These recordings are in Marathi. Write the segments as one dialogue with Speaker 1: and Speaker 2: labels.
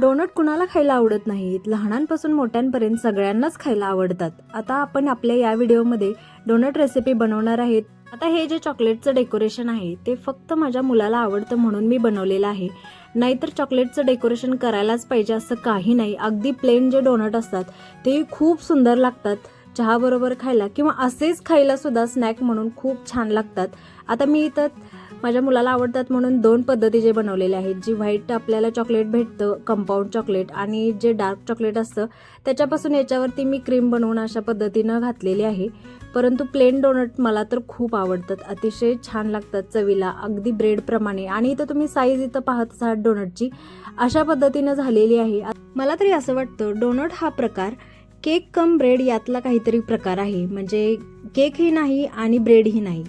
Speaker 1: डोनट कुणाला खायला आवडत नाहीत. लहानांपासून मोठ्यांपर्यंत सगळ्यांनाच खायला आवडतात. आता आपण आपल्या या व्हिडिओमध्ये डोनट रेसिपी बनवणार आहेत. आता हे जे चॉकलेटचं डेकोरेशन आहे ते फक्त माझ्या मुलाला आवडतं म्हणून मी बनवलेलं आहे. नाहीतर चॉकलेटचं डेकोरेशन करायलाच पाहिजे असं काही नाही. अगदी प्लेन जे डोनट असतात ते खूप सुंदर लागतात. चहाबरोबर खायला किंवा असेच खायला सुद्धा स्नॅक म्हणून खूप छान लागतात. आता मी इथं माझ्या मुलाला आवडतात म्हणून दोन पद्धतीचे बनवलेले आहेत. जी व्हाईट आपल्याला चॉकलेट भेटतं कंपाऊंड चॉकलेट आणि जे डार्क चॉकलेट असतं त्याच्यापासून याच्यावरती मी क्रीम बनवून अशा पद्धतीनं घातलेली आहे. परंतु प्लेन डोनट मला तर खूप आवडतात. अतिशय छान लागतात चवीला अगदी ब्रेडप्रमाणे आणि इथं तुम्ही साईज इथं पाहत आहात डोनटची अशा पद्धतीनं झालेली आहे. मला तरी असं वाटतं डोनट हा प्रकार केक कम ब्रेड यातला काहीतरी प्रकार आहे. म्हणजे केकही नाही आणि ब्रेडही नाही.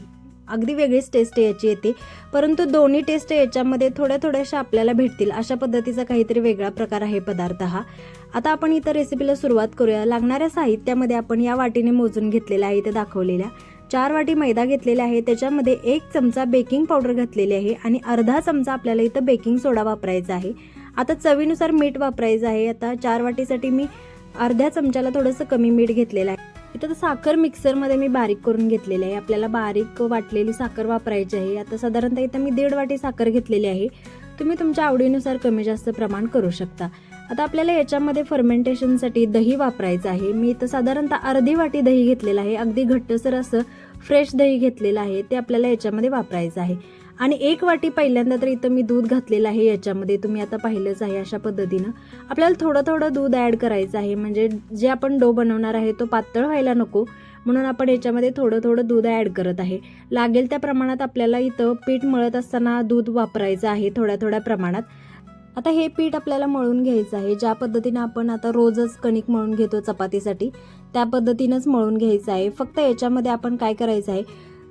Speaker 1: अगदी वेगळीच टेस्ट याची येते. परंतु दोन्ही टेस्ट याच्यामध्ये थोड्या थोड्याशा आपल्याला भेटतील. अशा पद्धतीचा काहीतरी वेगळा प्रकार आहे पदार्थ हा. आता आपण इथं रेसिपीला सुरुवात करूया. लागणाऱ्या साहित्यामध्ये आपण या वाटीने मोजून घेतलेल्या आहे इथं दाखवलेल्या. चार वाटी मैदा घेतलेला आहे. त्याच्यामध्ये एक चमचा बेकिंग पावडर घातलेली आहे आणि अर्धा चमचा आपल्याला इथं बेकिंग सोडा वापरायचा आहे. आता चवीनुसार मीठ वापरायचं आहे. आता चार वाटीसाठी मी अर्ध्या चमच्याला थोडंसं कमी मीठ घेतलेलं आहे. इथं तर साखर मिक्सरमध्ये मी बारीक करून घेतलेली आहे. आपल्याला बारीक वाटलेली साखर वापरायची आहे. आता साधारणतः इथं मी दीड वाटी साखर घेतलेली आहे. तुम्ही तुमच्या आवडीनुसार कमी जास्त प्रमाण करू शकता. आता आपल्याला याच्यामध्ये फर्मेंटेशनसाठी दही वापरायचं आहे. मी इथं साधारणतः अर्धी वाटी दही घेतलेलं आहे. अगदी घट्टसर असं फ्रेश दही घेतलेलं आहे. ते आपल्याला याच्यामध्ये वापरायचं आहे. आणि एक वाटी पहिल्यांदा तर इथं मी दूध घातलेलं आहे याच्यामध्ये. तुम्ही आता पाहिलंच आहे अशा पद्धतीनं. आपल्याला थोडं थोडं दूध ॲड करायचं आहे. म्हणजे जे आपण डो बनवणार आहे तो पातळ व्हायला नको. म्हणून आपण याच्यामध्ये थोडं थोडं दूध ॲड करत आहे. लागेल त्या प्रमाणात आपल्याला इथं पीठ मळत असताना दूध वापरायचं आहे थोड्या थोड्या प्रमाणात. आता हे पीठ आपल्याला मळून घ्यायचं आहे. ज्या पद्धतीनं आपण आता रोजच कणिक मळून घेतो चपातीसाठी त्या पद्धतीनंच मळून घ्यायचं आहे. फक्त याच्यामध्ये आपण काय करायचं आहे?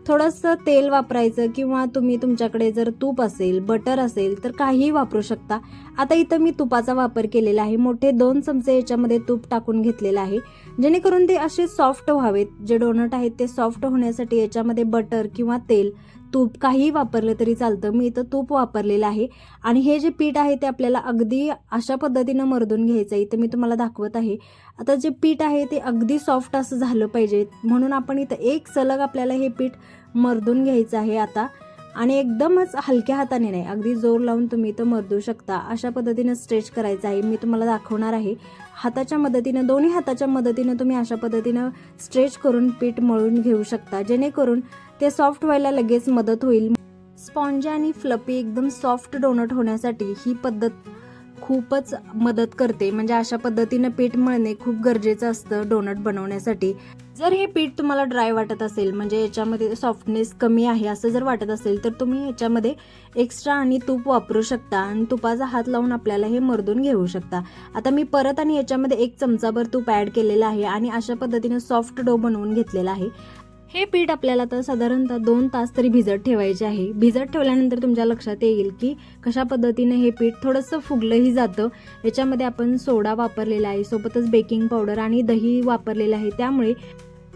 Speaker 1: थोडंसं तेल वापरायचं किंवा तुम्ही तुमच्याकडे जर तूप असेल बटर असेल तर काहीही वापरू शकता. आता इथं मी तुपाचा वापर केलेला आहे. मोठे दोन चमचे याच्यामध्ये तूप टाकून घेतलेलं आहे. जेणेकरून ते असे सॉफ्ट व्हावेत. जे डोनट आहेत ते सॉफ्ट होण्यासाठी याच्यामध्ये बटर किंवा तेल तूप काहीही वापरलं तरी चालतं. मी इथं तूप वापरलेलं आहे. आणि हे जे पीठ आहे ते आपल्याला अगदी अशा पद्धतीनं मर्दून घ्यायचं आहे. इथं मी तुम्हाला दाखवत आहे. आता जे पीठ आहे ते अगदी सॉफ्ट असं झालं पाहिजे. म्हणून आपण इथं एक सलग आपल्याला हे पीठ मर्दून घ्यायचं आहे आता. आणि एकदमच हलक्या हाताने नाही. अगदी जोर लावून तुम्ही इथं मरदू शकता. अशा पद्धतीनं स्ट्रेच करायचं आहे. मी तुम्हाला दाखवणार आहे. हाताच्या मदतीनं दोन्ही हाताच्या मदतीनं तुम्ही अशा पद्धतीनं स्ट्रेच करून पीठ मळून घेऊ शकता. जेणेकरून ते सॉफ्ट व्हायला लगेच मदत होईल. स्पॉन्ज आणि फ्लपी एकदम सॉफ्ट डोनट होण्यासाठी ही पद्धत खूपच मदत करते. म्हणजे अशा पद्धतीनं पीठ मळणे खूप गरजेचं असतं डोनट बनवण्यासाठी. जर हे पीठ तुम्हाला ड्राय वाटत असेल म्हणजे याच्यामध्ये सॉफ्टनेस कमी आहे असं जर वाटत असेल तर तुम्ही याच्यामध्ये एक्स्ट्रा आणि तूप वापरू शकता आणि तुपाचा हात लावून आपल्याला हे मर्दून घेऊ शकता. आता मी परत आणि याच्यामध्ये एक चमचाभर तूप ॲड केलेलं आहे आणि अशा पद्धतीने सॉफ्ट डो बनवून घेतलेला आहे. हे पीठ आपल्याला तर साधारणतः दोन तास तरी भिजत ठेवायचे आहे. भिजत ठेवल्यानंतर तुमच्या लक्षात येईल की कशा पद्धतीने हे पीठ थोडंसं फुगलंही जातं. याच्यामध्ये आपण सोडा वापरलेला आहे सोबतच बेकिंग पावडर आणि दही वापरलेलं आहे. त्यामुळे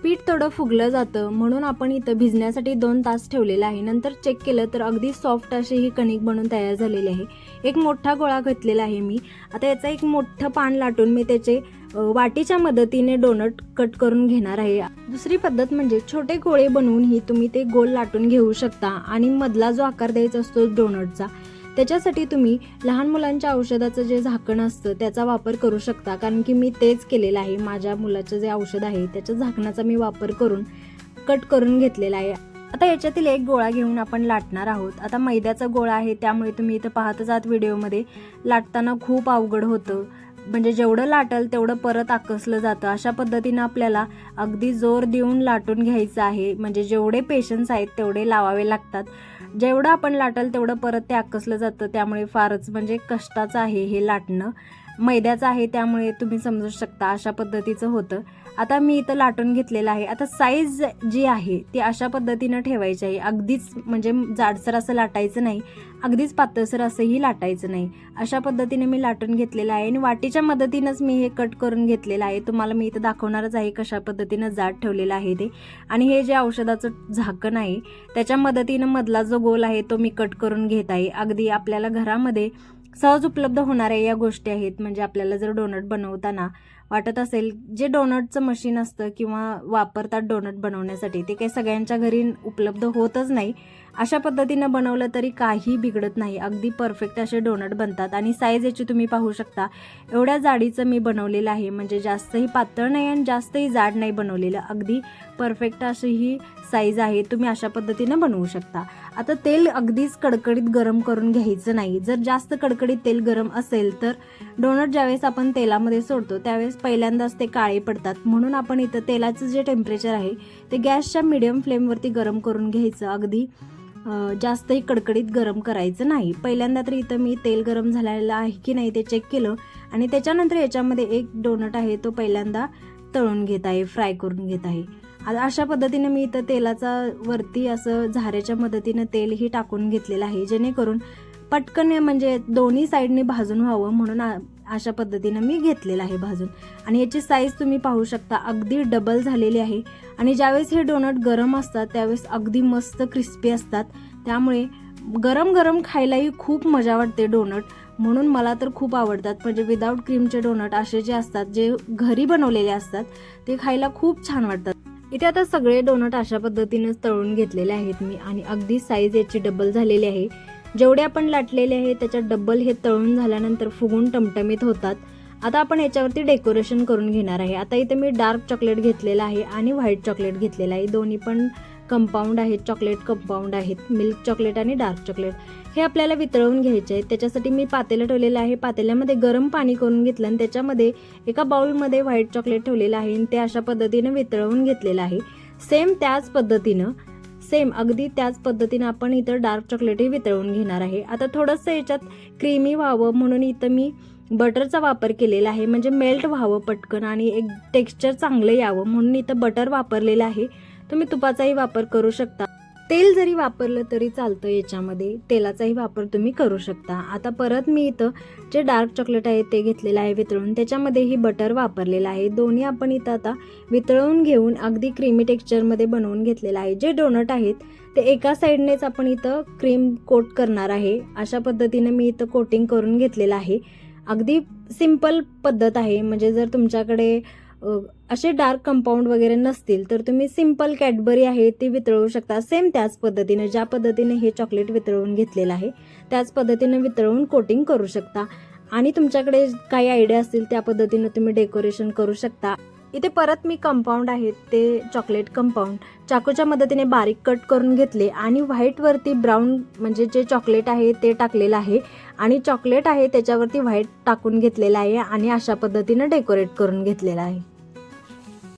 Speaker 1: पीठ थोडं फुगलं जातं. म्हणून आपण इथं भिजण्यासाठी दोन तास ठेवलेलं आहे. नंतर चेक केलं तर अगदी सॉफ्ट अशी ही कणिक बनून तयार झालेली आहे. एक मोठा गोळा घेतलेला आहे मी. आता याचा एक मोठं पान लाटून मी त्याचे वाटीच्या मदतीने डोनट कट करून घेणार आहे. दुसरी पद्धत म्हणजे छोटे गोळे बनवूनही तुम्ही ते गोल लाटून घेऊ शकता आणि मधला जो आकार द्यायचा असतो डोनटचा त्याच्यासाठी तुम्ही लहान मुलांच्या औषधाचं जे झाकण असतं त्याचा वापर करू शकता. कारण की मी तेच केलेलं आहे. माझ्या मुलाचं जे औषध आहे त्याच्या झाकणाचा मी वापर करून कट करून घेतलेला आहे. आता याच्यातील एक गोळा घेऊन आपण लाटणार आहोत. आता मैद्याचा गोळा आहे त्यामुळे तुम्ही इथं पाहतच आहात व्हिडिओमध्ये. लाटताना खूप अवघड होतं. म्हणजे जेवढं लाटल तेवढं परत आकसलं जातं. अशा पद्धतीनं आपल्याला अगदी जोर देऊन लाटून घ्यायचं आहे. म्हणजे जेवढे पेशन्स आहेत तेवढे लावावे लागतात. जेवढं आपण लाटल तेवढं परत ते आकसलं जातं. त्यामुळे फारच म्हणजे कष्टाचं आहे हे लाटणं. मैद्याचं आहे त्यामुळे तुम्ही समजू शकता अशा पद्धतीचं होतं. आता मी इथं लाटून घेतलेलं आहे. आता साईज जी आहे ती अशा पद्धतीनं ठेवायची आहे. अगदीच म्हणजे जाडसर असं लाटायचं नाही. अगदीच पातळसर असंही लाटायचं नाही. अशा पद्धतीने मी लाटून घेतलेलं आहे आणि वाटीच्या मदतीनंच मी हे कट करून घेतलेलं आहे. तुम्हाला मी इथं दाखवणारच आहे कशा पद्धतीनं जाड ठेवलेलं आहे ते. आणि हे जे औषधाचं झाकण आहे त्याच्या मदतीनं मधला जो गोल आहे तो मी कट करून घेत आहे. अगदी आपल्याला घरामध्ये सहज उपलब्ध होणाऱ्या या गोष्टी आहेत. म्हणजे आपल्याला जर डोनट बनवताना वाटत असेल जे डोनटचं मशीन असतं किंवा वापरतात डोनट बनवण्यासाठी ते काही सगळ्यांच्या घरी उपलब्ध होतच नाही. अशा पद्धतीनं बनवलं तरी काही बिघडत नाही. अगदी परफेक्ट असे डोनट बनतात. आणि साईज याची तुम्ही पाहू शकता. एवढ्या जाडीचं मी बनवलेलं आहे. म्हणजे जास्तही पातळ नाही आणि जास्तही जाड नाही बनवलेलं. अगदी परफेक्ट अशी ही साईज आहे. तुम्ही अशा पद्धतीनं बनवू शकता. आता तेल अगदीच कडकडीत गरम करून घ्यायचं नाही. जर जास्त कडकडीत तेल गरम असेल तर डोनट ज्यावेळेस आपण तेलामध्ये सोडतो त्यावेळेस पहिल्यांदाच ते काळे पडतात. म्हणून आपण इथं तेलाचं जे टेम्परेचर आहे ते गॅसच्या मिडियम फ्लेमवरती गरम करून घ्यायचं. अगदी जास्तही कडकडीत गरम करायचं नाही. पहिल्यांदा तर इथं मी तेल गरम झालेलं आहे की नाही ते चेक केलं आणि त्याच्यानंतर याच्यामध्ये एक डोनट आहे तो पहिल्यांदा तळून घेत आहे फ्राय करून घेत आहे. अशा पद्धतीने मी इथं तेलाचा वरती असं झाऱ्याच्या मदतीनं तेलही टाकून घेतलेलं आहे. जेणेकरून पटकन म्हणजे दोन्ही साईडनी भाजून व्हावं म्हणून आ- अशा पद्धतीनं मी घेतलेलं आहे भाजून. आणि याची साईज तुम्ही पाहू शकता अगदी डबल झालेली आहे. आणि ज्यावेळेस हे डोनट गरम असतात त्यावेळेस अगदी मस्त क्रिस्पी असतात. त्यामुळे गरम गरम खायलाही खूप मजा वाटते डोनट म्हणून मला तर खूप आवडतात. म्हणजे विदाऊट क्रीमचे डोनट असे जे असतात जे घरी बनवलेले असतात ते खायला खूप छान वाटतात. इथे आता सगळे डोनट अशा पद्धतीनेच तळून घेतलेले आहेत मी आणि अगदी साईज याची डबल झालेली आहे. जेवढे आपण लाटलेले आहे त्याच्यात डबल हे तळून झाल्यानंतर फुगून टमटमीत होतात. आता आपण याच्यावरती डेकोरेशन करून घेणार आहे. आता इथे मी डार्क चॉकलेट घेतलेलं आहे आणि व्हाईट चॉकलेट घेतलेलं आहे. दोन्ही पण कंपाऊंड आहेत चॉकलेट कंपाऊंड आहेत मिल्क चॉकलेट आणि डार्क चॉकलेट हे आपल्याला वितळवून घ्यायचे आहे त्याच्यासाठी मी पातेलं ठेवलेलं आहे. पातेल्यामध्ये गरम पाणी करून घेतलं आणि त्याच्यामध्ये एका बाउलमध्ये व्हाईट चॉकलेट ठेवलेलं आहे आणि ते अशा पद्धतीनं वितळवून घेतलेलं आहे. सेम त्याच पद्धतीनं सेम अगदी त्याच पद्धतीनं आपण इथं डार्क चॉकलेटही वितळवून घेणार आहे. आता थोडंसं याच्यात क्रीमी व्हावं म्हणून इथं मी बटरचा वापर केलेला आहे. म्हणजे मेल्ट व्हावं पटकन आणि एक टेक्स्चर चांगलं यावं म्हणून इथं बटर वापरलेलं आहे. तुम्ही तुपाचाही वापर करू शकता. तेल जरी वापरलं तरी चालतं याच्यामध्ये. तेलाचाही वापर तुम्ही करू शकता. आता परत मी इथं जे डार्क चॉकलेट आहे ते घेतलेलं आहे वितळून. त्याच्यामध्येही बटर वापरलेलं आहे. दोन्ही आपण इथं आता वितळून घेऊन अगदी क्रीमी टेक्स्चरमध्ये बनवून घेतलेलं आहे. जे डोनट आहेत ते एका साईडनेच आपण इथं क्रीम कोट करणार आहे. अशा पद्धतीने मी इथं कोटिंग करून घेतलेलं आहे. अगदी सिंपल पद्धत आहे. म्हणजे जर तुमच्याकडे असे डार्क कंपाऊंड वगैरे नसतील तर तुम्ही सिंपल कॅडबरी आहे ती वितळवू शकता. सेम त्याच पद्धतीने ज्या पद्धतीने हे चॉकलेट वितळवून घेतलेलं आहे त्याच पद्धतीने वितळवून कोटिंग करू शकता. आणि तुमच्याकडे काही आयडिया असतील त्या पद्धतीने तुम्ही डेकोरेशन करू शकता. इथे परत मी कंपाऊंड आहे ते चॉकलेट कंपाऊंड चाकूच्या मदतीने बारीक कट करून घेतले आणि व्हाईटवरती ब्राऊन म्हणजे जे चॉकलेट आहे ते टाकलेलं आहे. आणि चॉकलेट आहे त्याच्यावरती व्हाईट टाकून घेतलेलं आहे आणि अशा पद्धतीनं डेकोरेट करून घेतलेलं आहे.